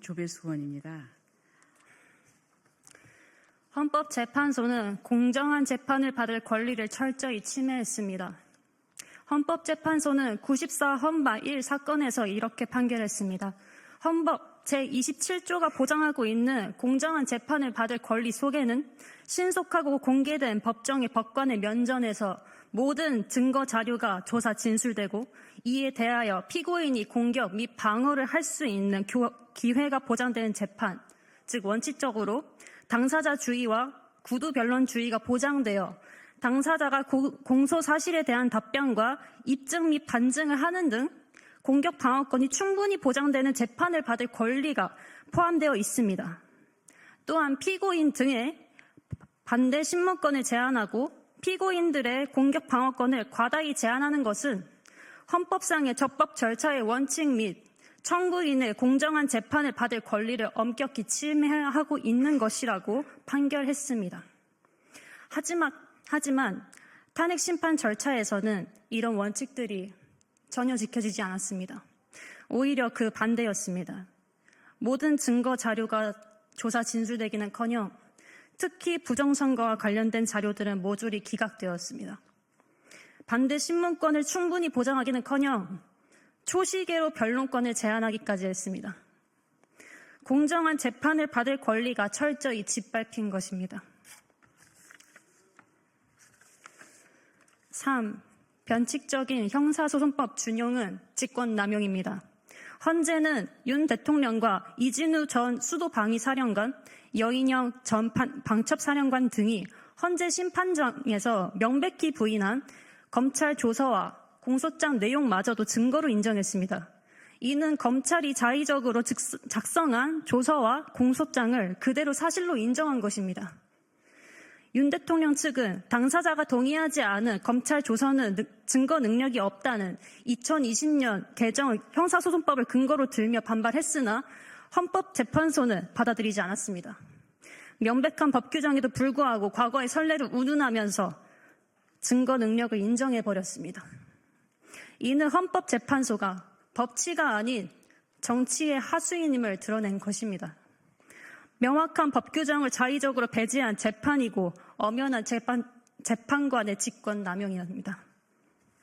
조배수원입니다. 헌법재판소는 공정한 재판을 받을 권리를 철저히 침해했습니다. 헌법재판소는 94 헌마 1 사건에서 이렇게 판결했습니다. 헌법 제27조가 보장하고 있는 공정한 재판을 받을 권리 속에는 신속하고 공개된 법정의 법관의 면전에서 모든 증거 자료가 조사 진술되고 이에 대하여 피고인이 공격 및 방어를 할 수 있는 교- 기회가 보장되는 재판, 즉 원칙적으로 당사자 주의와 구두 변론 주의가 보장되어 당사자가 고- 공소 사실에 대한 답변과 입증 및 반증을 하는 등 공격 방어권이 충분히 보장되는 재판을 받을 권리가 포함되어 있습니다. 또한 피고인 등의 반대 신문권을 제한하고 피고인들의 공격 방어권을 과다히 제한하는 것은 헌법상의 적법 절차의 원칙 및 청구인의 공정한 재판을 받을 권리를 엄격히 침해하고 있는 것이라고 판결했습니다. 하지만, 하지만 탄핵 심판 절차에서는 이런 원칙들이 전혀 지켜지지 않았습니다. 오히려 그 반대였습니다. 모든 증거 자료가 조사 진술되기는 커녕 특히 부정선거와 관련된 자료들은 모조리 기각되었습니다. 반대 신문권을 충분히 보장하기는커녕 초시계로 변론권을 제한하기까지 했습니다. 공정한 재판을 받을 권리가 철저히 짓밟힌 것입니다. 3. 변칙적인 형사소송법 준용은 직권남용입니다. 헌재는 윤 대통령과 이진우 전 수도방위사령관, 여인영 전 판- 방첩사령관 등이 헌재 심판장에서 명백히 부인한 검찰 조서와 공소장 내용마저도 증거로 인정했습니다. 이는 검찰이 자의적으로 즉- 작성한 조서와 공소장을 그대로 사실로 인정한 것입니다. 윤 대통령 측은 당사자가 동의하지 않은 검찰 조서는 능- 증거 능력이 없다는 2020년 개정 형사소송법을 근거로 들며 반발했으나 헌법재판소는 받아들이지 않았습니다. 명백한 법 규정에도 불구하고 과거의 선례를 운운하면서 증거 능력을 인정해 버렸습니다. 이는 헌법재판소가 법치가 아닌 정치의 하수인임을 드러낸 것입니다. 명확한 법 규정을 자의적으로 배제한 재판이고 엄연한 재판, 재판관의 직권 남용이옵니다.